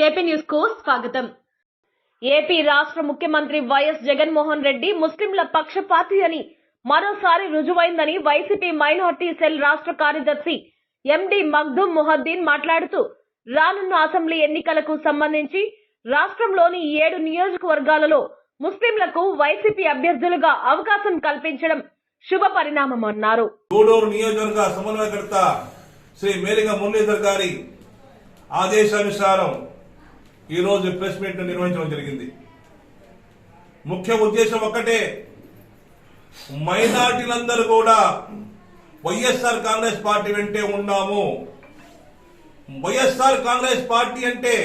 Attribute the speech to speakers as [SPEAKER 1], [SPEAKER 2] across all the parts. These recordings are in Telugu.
[SPEAKER 1] జేపీ న్యూస్కు స్వాగతం. ఏపీ రాష్ట్ర ముఖ్యమంత్రి వైఎస్ జగన్మోహన్ రెడ్డి ముస్లింల పక్షపాతి అని మరోసారి రుజువైందని వైసీపీ మైనార్టీ సెల్ రాష్ట్ర కార్యదర్శి ఎండి మగ్దుమ్ ముహద్దీన్ మాట్లాడుతూ రానున్న అసెంబ్లీ ఎన్నికలకు సంబంధించి రాష్ట్రంలోని ఏడు నియోజకవర్గాలలో ముస్లింలకు వైసీపీ అభ్యర్థులుగా అవకాశం కల్పించడం శుభ పరిణామమన్నారు
[SPEAKER 2] గూడూరు నియోజకవర్గ సమన్వయకర్త శ్రీ మేలిగ మురళీధర్ గారి ఆదేశానుసారం ఈరోజు ప్రెస్ మీట్ నిర్వహించడం జరిగింది. ముఖ్య ఉద్దేశం ఒక్కటే మైనార్టీలందరూ కూడా వైఎస్ఆర్ కాంగ్రెస్ పార్టీ వెంటే ఉన్నాము. వైఎస్ఆర్ కాంగ్రెస్ పార్టీ అంటే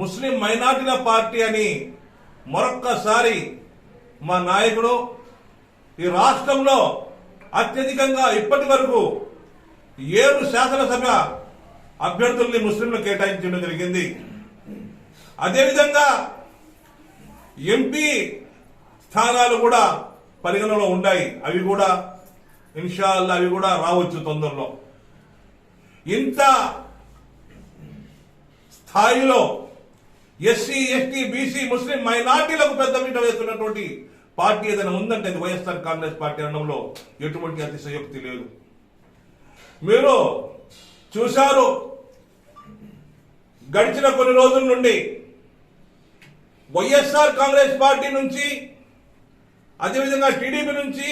[SPEAKER 2] ముస్లిం మైనార్టీల పార్టీ అని మరొక్కసారి మా నాయకుడు ఈ రాష్ట్రంలో అత్యధికంగా ఇప్పటి వరకు ఏడు శాసనసభ అభ్యర్థుల్ని ముస్లింలు కేటాయించడం జరిగింది. అదేవిధంగా ఎంపీ స్థానాలు కూడా పరిగణలో ఉన్నాయి అవి కూడా ఇన్షాల్లా అవి కూడా రావచ్చు తొందరలో. ఇంత స్థాయిలో ఎస్సీ ఎస్టీ బీసీ ముస్లిం మైనార్టీలకు పెద్దపీట వేస్తున్నటువంటి పార్టీ ఏదైనా ఉందంటే అది వైఎస్ఆర్ కాంగ్రెస్ పార్టీ అనడంలో ఎటువంటి అతిశయోక్తి లేదు. మీరు చూశారు గడిచిన కొన్ని రోజుల నుండి వైఎస్ఆర్ కాంగ్రెస్ పార్టీ నుంచి అదేవిధంగా టీడీపీ నుంచి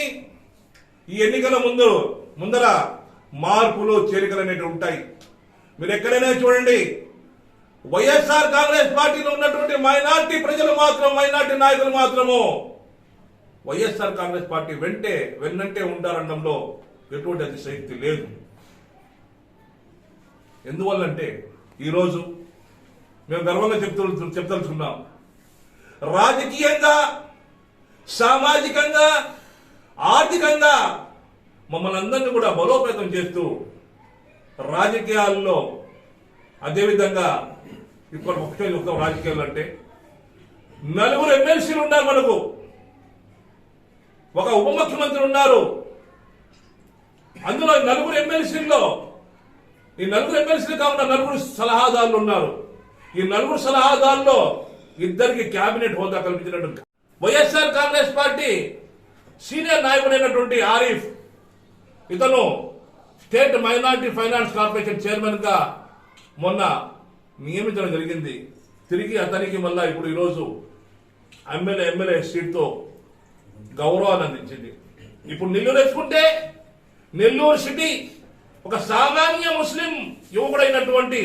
[SPEAKER 2] ఈ ఎన్నికల ముందు ముందర మార్పులు చేరికలు అనేటివి ఉంటాయి. మీరు ఎక్కడైనా చూడండి వైఎస్ఆర్ కాంగ్రెస్ పార్టీలో ఉన్నటువంటి మైనార్టీ ప్రజలు మాత్రం మైనార్టీ నాయకులు మాత్రము వైఎస్ఆర్ కాంగ్రెస్ పార్టీ వెంటే వెన్నంటే ఉంటారనడంలో ఎటువంటి అతిశక్తి లేదు. ఎందువల్లంటే ఈరోజు మేము గర్వంగా చెప్తూ చెప్తలుచుకున్నాం రాజకీయంగా సామాజికంగా ఆర్థికంగా మమ్మల్ని అందరినీ కూడా బలోపేతం చేస్తూ రాజకీయాల్లో అదేవిధంగా ఇప్పుడు ముఖ్యంగా చూస్తాం రాజకీయాలు అంటే నలుగురు ఎమ్మెల్సీలు ఉన్నారు మనకు. ఒక ఉప ముఖ్యమంత్రి ఉన్నారు. అందులో నలుగురు ఎమ్మెల్సీల్లో ఈ నలుగురు ఎమ్మెల్సీలు కాకుండా నలుగురు సలహాదారులు ఉన్నారు. ఈ నలుగురు సలహాదారుల్లో ఇద్దరికి కేబినెట్ హోదా కల్పించినట్టు వైఎస్ఆర్ కాంగ్రెస్ పార్టీ సీనియర్ నాయకుడైనటువంటి ఆరిఫ్ ఇతను స్టేట్ మైనారిటీ ఫైనాన్స్ కార్పొరేషన్ చైర్మన్గా మొన్న నియమించడం జరిగింది. తిరిగి అతనికి మళ్ళా ఇప్పుడు ఈరోజు ఎమ్మెల్యే ఎమ్మెల్యే సీట్తో గౌరవాన్ని అందించింది. ఇప్పుడు నెల్లూరు తెచ్చుకుంటే నెల్లూరు సిటీ ఒక సామాన్య ముస్లిం యువకుడైనటువంటి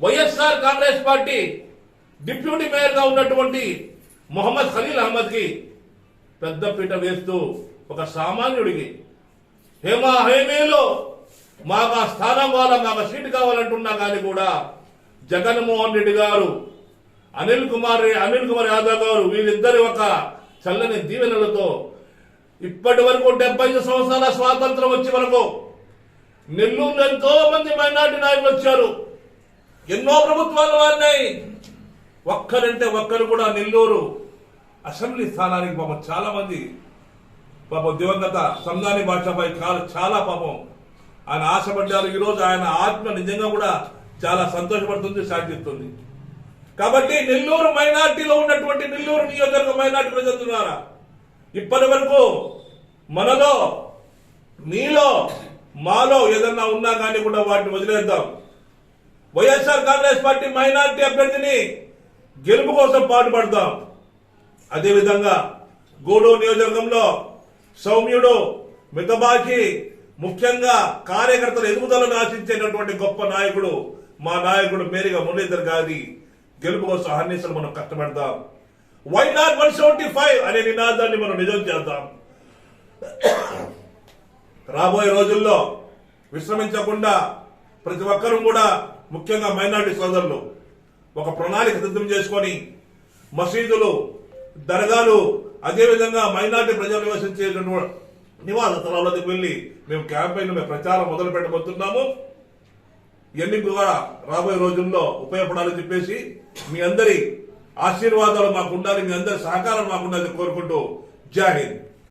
[SPEAKER 2] వైఎస్ఆర్ కాంగ్రెస్ పార్టీ డిప్యూటీ మేయర్గా ఉన్నటువంటి మొహమ్మద్ ఖలీల్ అహ్మద్కి పెద్దపీట వేస్తూ ఒక సామాన్యుడికి హేమా హేమేలో మాకు ఆ స్థానం కావాలా మాకు సీటు కావాలంటున్నా కానీ కూడా జగన్మోహన్ రెడ్డి గారు అనిల్ కుమార్ అనిల్ కుమార్ యాదవ్ గారు వీళ్ళిద్దరి ఒక చల్లని దీవెనలతో ఇప్పటి వరకు డెబ్బై ఐదు సంవత్సరాల స్వాతంత్రం వచ్చే వరకు నెల్లూరులో ఎంతో మంది మైనార్టీ నాయకులు వచ్చారు. ఎన్నో ప్రభుత్వాలు మారినాయి. ఒక్కరంటే ఒక్కరు కూడా నెల్లూరు అసెంబ్లీ స్థానానికి పాపం చాలా మంది పాపం దివంగత సంధాని భాషపై చాలా చాలా పాపం. ఆయన ఆశపడ్డారు. ఈరోజు ఆయన ఆత్మ నిజంగా కూడా చాలా సంతోషపడుతుంది శాంతిస్తుంది. కాబట్టి నెల్లూరు మైనార్టీలో ఉన్నటువంటి నెల్లూరు నియోజకవర్గ మైనార్టీ ప్రజల ద్వారా ఇప్పటి వరకు మనలో మీలో మాలో ఏదన్నా ఉన్నా కానీ కూడా వాటిని వదిలేద్దాం. వైఎస్ఆర్ కాంగ్రెస్ పార్టీ మైనార్టీ అభ్యర్థిని గెలుపు కోసం పాటుపడతాం. అదేవిధంగా గూడూరు నియోజకవర్గంలో సౌమ్యుడు మితబాకి ముఖ్యంగా కార్యకర్తల ఎదుగుదలను ఆశించేటటువంటి గొప్ప నాయకుడు మా నాయకుడు మేరిగా మురళీధర్ గారి గెలుపు కోసం అహర్నిశలు మనం కష్టపడదాం why not one seventy five అనే నినాదాన్ని మనం నిజం చేద్దాం. రాబోయే రోజుల్లో విశ్రమించకుండా ప్రతి ఒక్కరూ కూడా ముఖ్యంగా మైనార్టీ సోదరులు ఒక ప్రణాళిక సిద్ధం చేసుకొని మసీదులు దర్గాలు అదేవిధంగా మైనార్టీ ప్రజలు నివసించేటువంటి నివాస స్థలాలకు వెళ్ళి మేము క్యాంపెయిన్ మేము ప్రచారం మొదలు పెట్టబోతున్నాము. ఇవన్నీ కూడా రాబోయే రోజుల్లో ఉపయోగపడాలని చెప్పేసి మీ అందరి ఆశీర్వాదాలు మాకు ఉండాలి మీ అందరి సహకారం మాకు ఉండాలని కోరుకుంటూ జాహింద్